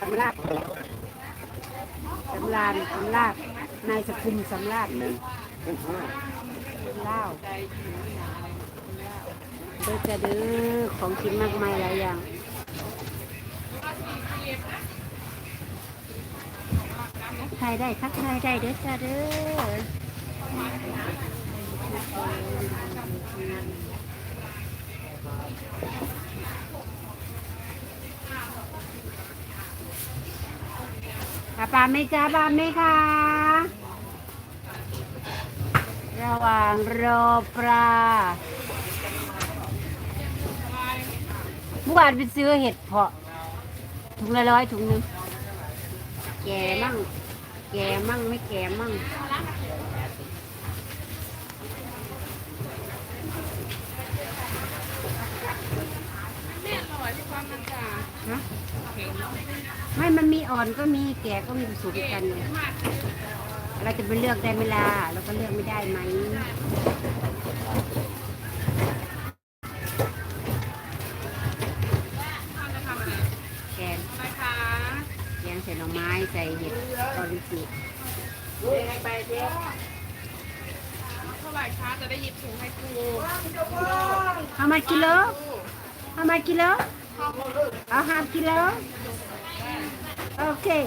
สำราบสำรานสำราบนายสกุลสำราบหนึ่งเล่าเด้อจะเด้อของกินมากมายหลายอย่างทักทายได้ทักทายได้เด้อจ้าเด้อ ปลาไหม่จ้าปลาไหม่ค่ะระหว่างรอปลาเมื่อวานไปซื้อเห็ดเพาะถุงละร้อยถุงหนึงแก่มั่ง แก่มั่งไม่แก่มั่ง ไม่มันมีอ่อนก็มีแก่ก็มีผสมกันเราจะไปเลือกได้ไหมล่ะเราก็เลือกไม่ได้ไหมแกงแกงใส่หน่อไม้ใส่เห็ดตอนจิเท่าไหร่คะจะได้หยิบถุงให้ครู How much kilo? How much kilo? A half kilo? Okay.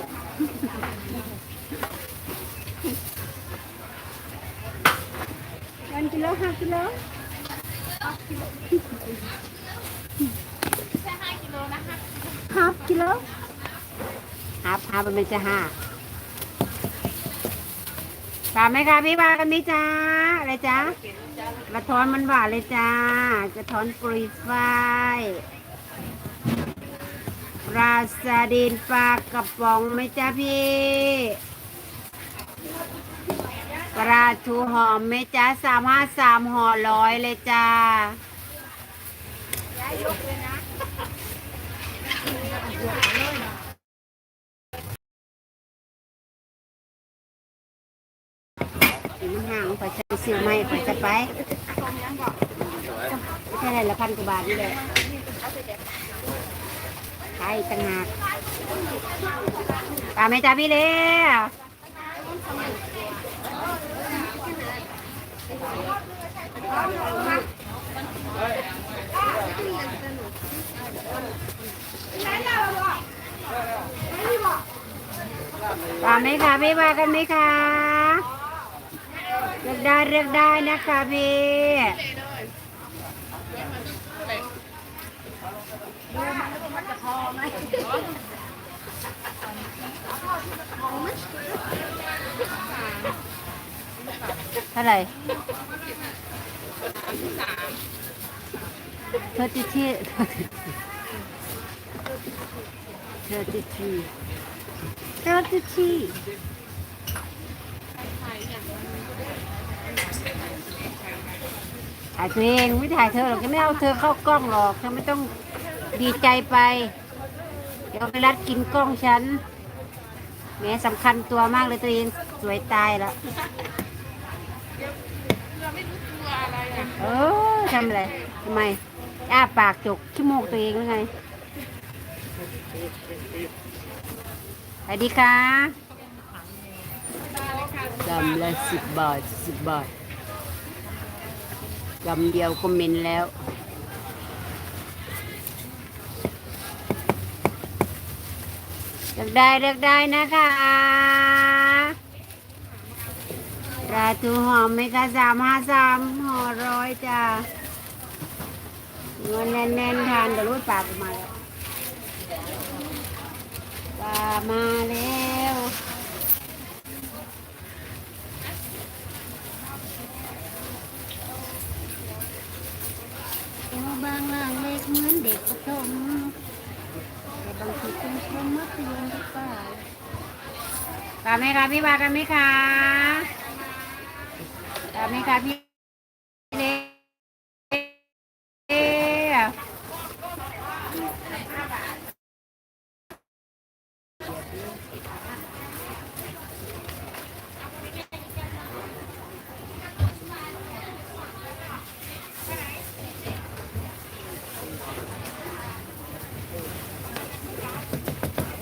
One kilo, half kilo? แค่ห้ากิโลนะคะ Half kilo? Half half มันจะห้าตามไหมคะพี่บากันไหมจ้าอะไรจ้ากระท้อนมันหวานเลยจ้ากระท้อนปุยฝ้าย ปลาซาดินปลากระป๋องไหมจ้าพี่ ปลาทูหอมไหมจ้าสามห้าสามห่อร้อยเลยจ้าถึงห่างไปจะไปซื้อไม่ไปจะไปแค่ไหนละพันกว่าบาทนี่แหละายต่างหากตามไหมจ้าพี่เลี้ยตามไหมคะพี่มากันไหมคะเลือกได้เลือกได้นะคะพี่ เท่าไหร่เธอติดที่เธอติดที่เธอติดที่ถ่ายตัวเองไม่ถ่ายเธอหรอกไม่เอาเธอเข้ากล้องหรอกเธอไม่ต้องดีใจไป เดี๋ยวไปรัดกินกล้องฉันแหม้สำคัญตัวมากเลยตัวเองสวยตายแล้ว เราไม่รู้ตัวอะไรอะเออทำอะไรทำไมอ้าปากจกขี้มูกตัวเองหรือไงสวัสดีค่ะจำละสิบบาทสิบบาทจำเดียวก็เหม็นแล้ว เลือกได้เลือกได้นะคะ ราตูหอมไหมคะสามห้าสามห่อร้อยจ้าเงินแน่นๆทานเดี๋ยวรูดปากออกมาแล้วปลามาแล้วตัวบางล่างเล็กเหมือนเด็กประถมแต่บางทีเป็นคนมัธยมหรือเปล่าตาไหมคะพี่บากันไหมคะ ตามไหมคะพี่